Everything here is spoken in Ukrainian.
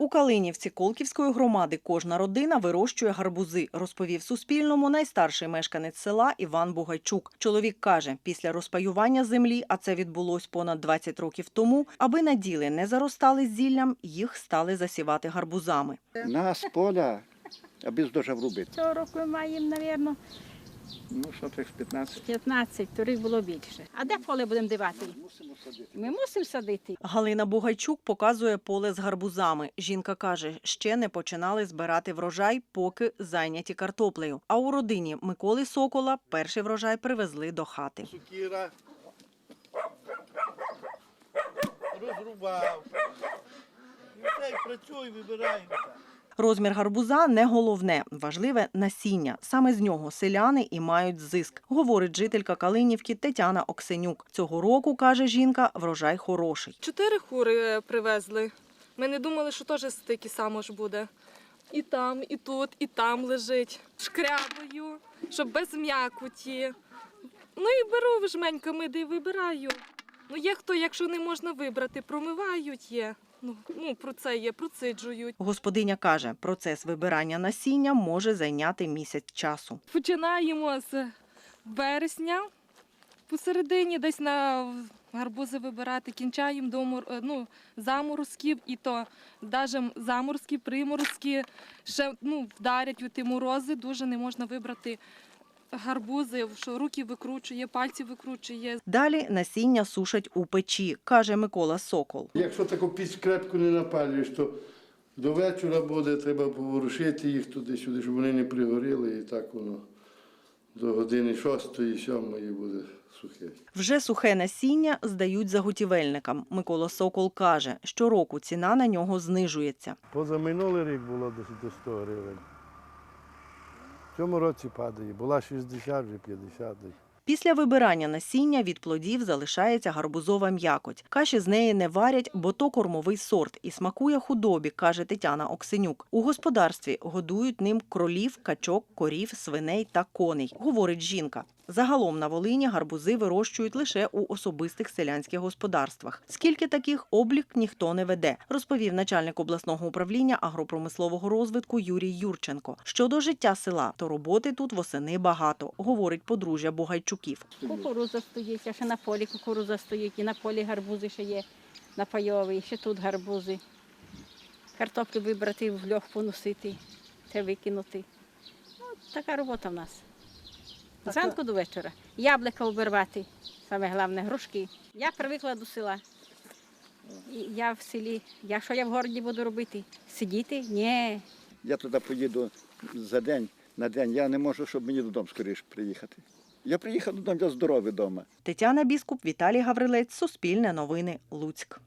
У Калинівці Колківської громади кожна родина вирощує гарбузи, розповів Суспільному найстарший мешканець села Іван Бугайчук. Чоловік каже, після розпаювання землі, а це відбулось понад 20 років тому, аби наділи не заростали зіллям, їх стали засівати гарбузами. Нас поля, аби здожав робити. Цього року ми маємо, мабуть, Ну, що тих 15. 15, торік було більше. А де поле будемо дивати? Мусимо садити. Ми мусимо садити. Галина Бугайчук показує поле з гарбузами. Жінка каже, ще не починали збирати врожай, поки зайняті картоплею. А у родині Миколи Сокола перший врожай привезли до хати. Сукіра. Розрубав. І все, працюй, вибираємося. Розмір гарбуза не головне, важливе насіння. Саме з нього селяни і мають зиск, говорить жителька Калинівки Тетяна Оксенюк. Цього року каже жінка, врожай хороший. Чотири кури е, привезли. Ми не думали, що теж стільки само ж буде. І там, і тут, і там лежить. Шкрябаю, щоб без м'якоті. Ну і беру жменьками, де вибираю. Ну є хто, якщо не можна вибрати, промивають є. Ну, ну про це є, проциджують. Господиня каже, процес вибирання насіння може зайняти місяць часу. Починаємо з вересня, посередині десь на гарбузи вибирати, кінчаємо до мор- е, ну, заморозків, і то навіть заморозки, приморозки ще ну, вдарять у ті морози, дуже не можна вибрати гарбузи, що руки викручує, пальці викручує. Далі насіння сушать у печі, каже Микола Сокол. Якщо таку піч крепку не напалюєш, то до вечора буде, треба поворушити їх туди-сюди, щоб вони не пригоріли, і так воно до години шостої, сьомої буде сухе. Вже сухе насіння здають заготівельникам. Микола Сокол каже, щороку ціна на нього знижується. Позаминулий рік було десь до 100 гривень. Цьому році падає. Була 60, вже 50. Після вибирання насіння від плодів залишається гарбузова м'якоть. Каші з неї не варять, бо то кормовий сорт і смакує худобі, каже Тетяна Оксенюк. У господарстві годують ним кролів, качок, корів, свиней та коней, говорить жінка. Загалом на Волині гарбузи вирощують лише у особистих селянських господарствах. Скільки таких облік ніхто не веде, розповів начальник обласного управління агропромислового розвитку Юрій Юрченко. Щодо життя села, то роботи тут восени багато, говорить подружжя Бугайчуків. Кукуруза стоїть, а ще на полі кукуруза стоїть, і на полі гарбузи ще є, на пайовий, ще тут гарбузи. Картоплю вибрати, в льох поносити, те викинути. Ну, така робота в нас. Зранку до вечора. Яблука обірвати, саме головне, грушки. Я привикла до села. І Я в селі. Я що я в городі буду робити? Сидіти? Ні. Я туди поїду за день на день. Я не можу, щоб мені додому скоріше приїхати. Я приїхав додому, я здоровий вдома. Тетяна Біскуп, Віталій Гаврилець, Суспільне новини, Луцьк.